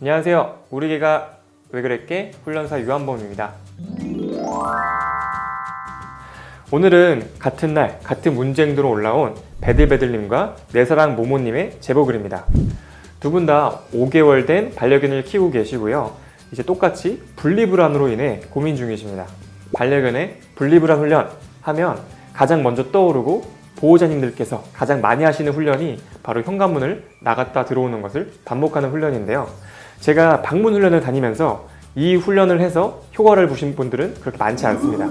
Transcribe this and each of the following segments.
안녕하세요. 우리 개가 왜 그랬게 훈련사 유한범입니다. 오늘은 같은 날 같은 문쟁도로 올라온 배들배들님과 내 사랑 모모님의 제보글입니다. 두 분 다 5개월 된 반려견을 키우고 계시고요. 이제 똑같이 분리불안으로 인해 고민 중이십니다. 반려견의 분리불안 훈련 하면 가장 먼저 떠오르고 보호자님들께서 가장 많이 하시는 훈련이 바로 현관문을 나갔다 들어오는 것을 반복하는 훈련인데요. 제가 방문 훈련을 다니면서 이 훈련을 해서 효과를 보신 분들은 그렇게 많지 않습니다.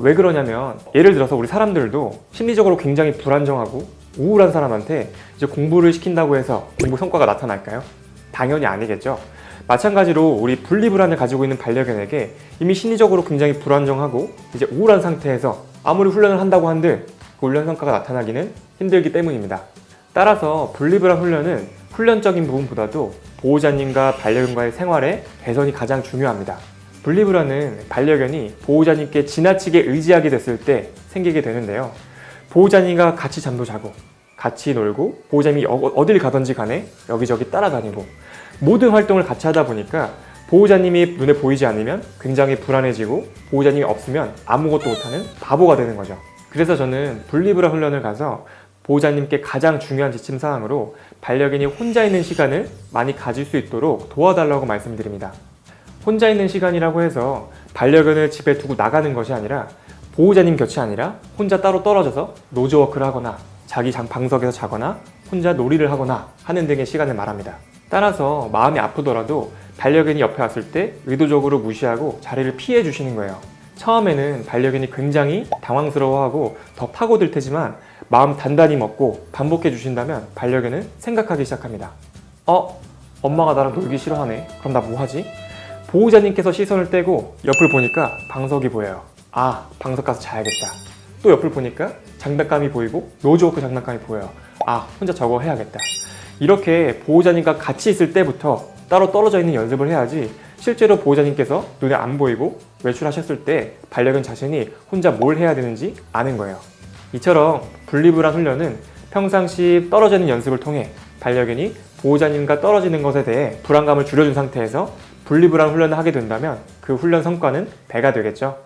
왜 그러냐면 예를 들어서 우리 사람들도 심리적으로 굉장히 불안정하고 우울한 사람한테 이제 공부를 시킨다고 해서 공부 성과가 나타날까요? 당연히 아니겠죠. 마찬가지로 우리 분리불안을 가지고 있는 반려견에게 이미 심리적으로 굉장히 불안정하고 이제 우울한 상태에서 아무리 훈련을 한다고 한들 그 훈련 성과가 나타나기는 힘들기 때문입니다. 따라서 분리불안 훈련은 훈련적인 부분보다도 보호자님과 반려견과의 생활에 개선이 가장 중요합니다. 분리불안은 반려견이 보호자님께 지나치게 의지하게 됐을 때 생기게 되는데요. 보호자님과 같이 잠도 자고 같이 놀고 보호자님이 어- 어딜 가든지 간에 여기저기 따라다니고 모든 활동을 같이 하다 보니까 보호자님이 눈에 보이지 않으면 굉장히 불안해지고 보호자님이 없으면 아무것도 못하는 바보가 되는 거죠. 그래서 저는 분리불안 훈련을 가서 보호자님께 가장 중요한 지침 사항으로 반려견이 혼자 있는 시간을 많이 가질 수 있도록 도와달라고 말씀드립니다. 혼자 있는 시간이라고 해서 반려견을 집에 두고 나가는 것이 아니라 보호자님 곁이 아니라 혼자 따로 떨어져서 노즈워크를 하거나 자기 장 방석에서 자거나 혼자 놀이를 하거나 하는 등의 시간을 말합니다. 따라서 마음이 아프더라도 반려견이 옆에 왔을 때 의도적으로 무시하고 자리를 피해 주시는 거예요. 처음에는 반려견이 굉장히 당황스러워하고 더 파고들 테지만 마음 단단히 먹고 반복해 주신다면 반려견은 생각하기 시작합니다. 어? 엄마가 나랑 놀기 싫어하네. 그럼 나 뭐 하지? 보호자님께서 시선을 떼고 옆을 보니까 방석이 보여요. 아, 방석 가서 자야겠다. 또 옆을 보니까 장난감이 보이고 노즈워크 장난감이 보여요. 아, 혼자 저거 해야겠다. 이렇게 보호자님과 같이 있을 때부터 따로 떨어져 있는 연습을 해야지 실제로 보호자님께서 눈에 안 보이고 외출하셨을 때 반려견 자신이 혼자 뭘 해야 되는지 아는 거예요. 이처럼 분리불안 훈련은 평상시 떨어져 있는 연습을 통해 반려견이 보호자님과 떨어지는 것에 대해 불안감을 줄여준 상태에서 분리불안 훈련을 하게 된다면 그 훈련 성과는 배가 되겠죠.